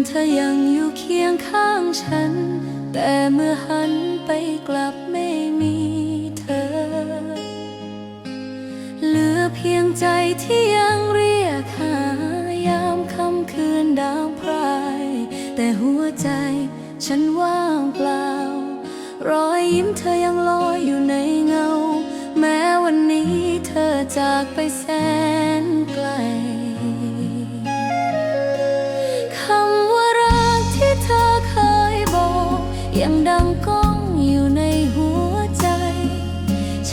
นเธอยังอยู่เคียงข้างฉัน แต่เมื่อหันไปกลับไม่มีเธอ เหลือเพียงใจที่ยังเรียกหายามค่ำคืนดาวพราย แต่หัวใจฉันว่างเปล่า รอยยิ้มเธอยังลอยอยู่ในเงา แม้วันนี้เธอจากไปแสนไกล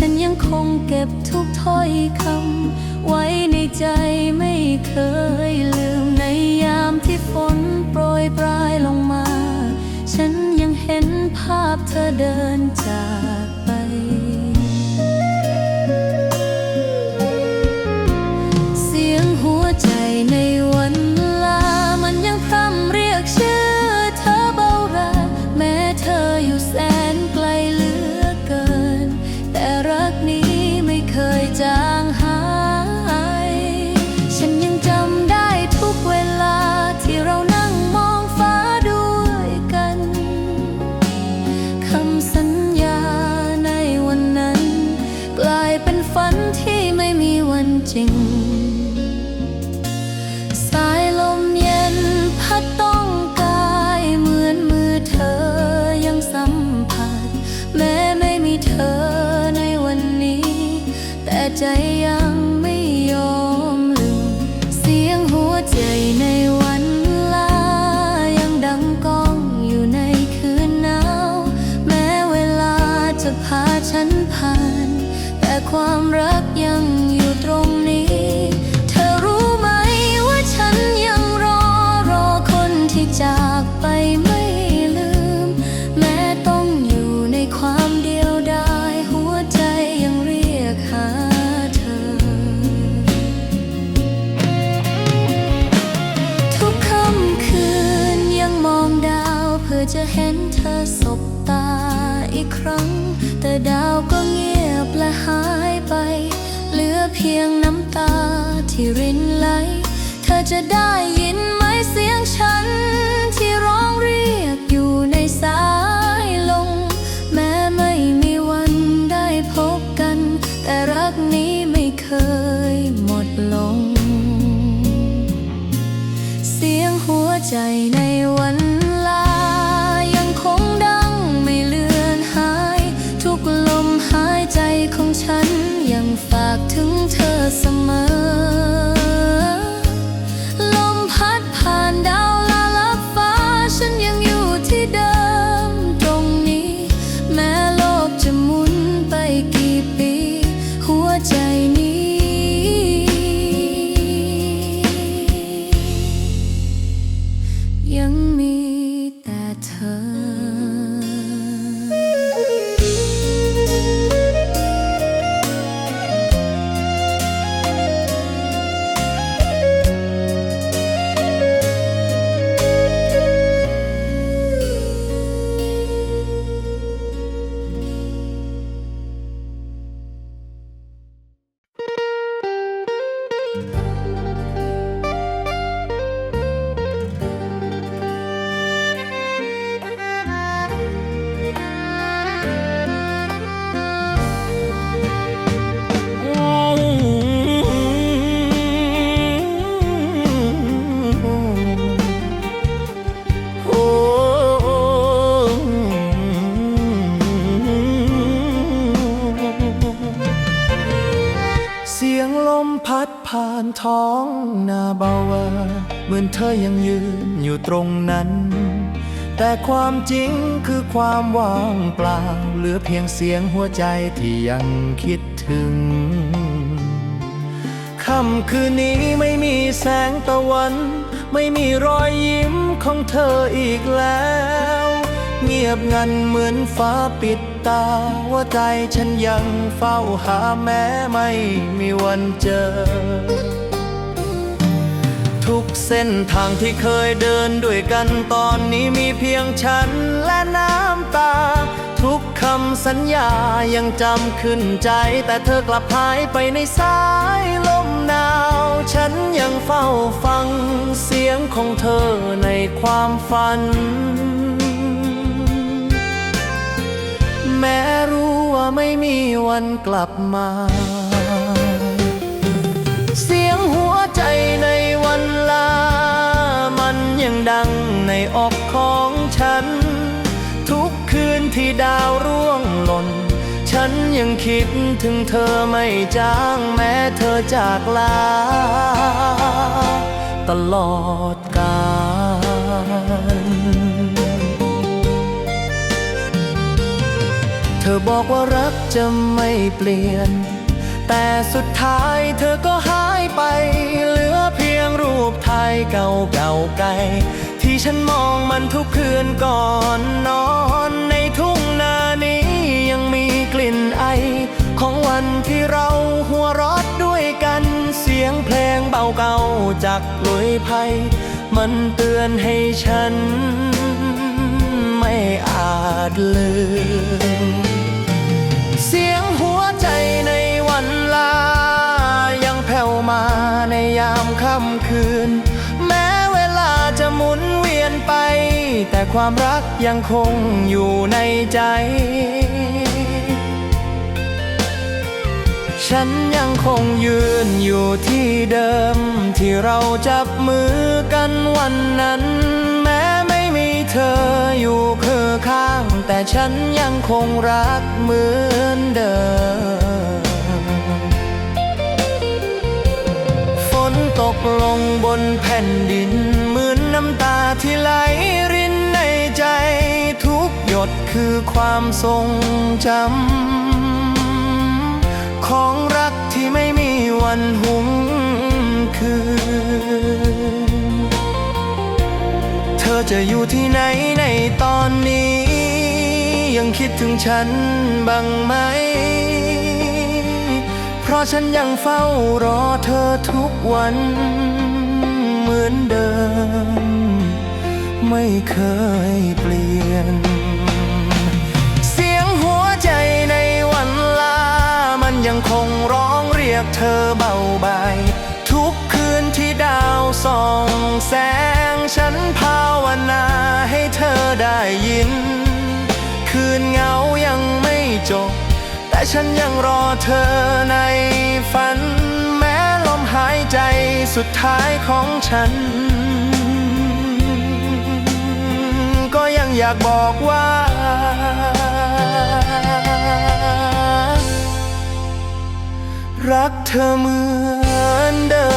นยังคงเก็บทุกถ้อยคำ ไว้ในใจไม่เคยลืมในยามที่ฝนโปรยปลายลงมา ฉันยังเห็นภาพเธอเดินจาก จริง สายลมเย็นพัดต้องกายเหมือนมือเธอยังสัมผัส แม้ไม่มีเธอในวันนี้ แต่ใจยังไม่ยอมลืม เสียงหัวใจในวันลา ยังดังก้องอยู่ในคืนหนาว แม้เวลาจะพาฉันผ่าน แต่ความรักยังอยู่ตรง จะได้ยินไหมเสียงฉัน ที่ร้องเรียกอยู่ในสายลมแม้ไม่มีวันได้พบกัน แต่รักนี้ไม่เคยหมดลง เสียงหัวใจในวัน ท้องนาเบาเวอเหมือนเธอยังยืนอยู่ตรงนั้น แต่ความจริงคือความว่างเปล่า เหลือเพียงเสียงหัวใจที่ยังคิดถึงค่ำคืนนี้ไม่มีแสงตะวัน ไม่มีรอยยิ้มของเธออีกแล้ว เงียบงันเหมือนฟ้าปิดตา ว่าใจฉันยังเฝ้าหาแม้ไม่มีวันเจอ ทุกเส้นทางที่เคยเดินด้วยกันตอนนี้มีเพียงฉันและน้ำตา ทุกคำสัญญายังจำขึ้นใจ แต่เธอกลับหายไปในสายลมหนาว ฉันยังเฝ้าฟังเสียงของเธอในความฝัน แม้รู้ว่าไม่มีวันกลับมา อกของฉัน ทุกคืนที่ดาวร่วงหล่น ฉันยังคิดถึงเธอไม่จางแม้เธอจากลา ตลอดกาลเธอบอกว่ารักจะไม่เปลี่ยน แต่สุดท้ายเธอก็หายไป เหลือเพียงรูปถ่ายเก่าเก่าๆไกล ที่ฉันมองมันทุกคืนก่อนนอนในทุ่งนานี้ยังมีกลิ่นไอ ของวันที่เราหัวรอดด้วยกันเสียงเพลงเบาเก่าจากลุยไพมันเตือนให้ฉันไม่อาจลืม ความรักยังคงอยู่ในใจ ฉันยังคงยืนอยู่ที่เดิม ที่เราจับมือกันวันนั้น แม้ไม่มีเธออยู่คือข้าง แต่ฉันยังคงรักเหมือนเดิมฝนตกลงบนแผ่นดินเหมือนน้ำตาที่ไหลริ ดคือความทรงจำ ของรักที่ไม่มีวันหุงคืน เธอจะอยู่ที่ไหนในตอนนี้ ยังคิดถึงฉันบ้างไหม เพราะฉันยังเฝ้ารอเธอทุกวันเหมือนเดิม ไม่เคยเปลี่ยน ยังคงร้องเรียกเธอเบาบายทุกคืนที่ดาวส่องแสง ฉันภาวนาให้เธอได้ยิน คืนเงายังไม่จบ แต่ฉันยังรอเธอในฝัน แม้ลมหายใจสุดท้ายของฉัน ก็ยังอยากบอกว่า รักเธอเหมือนเดิม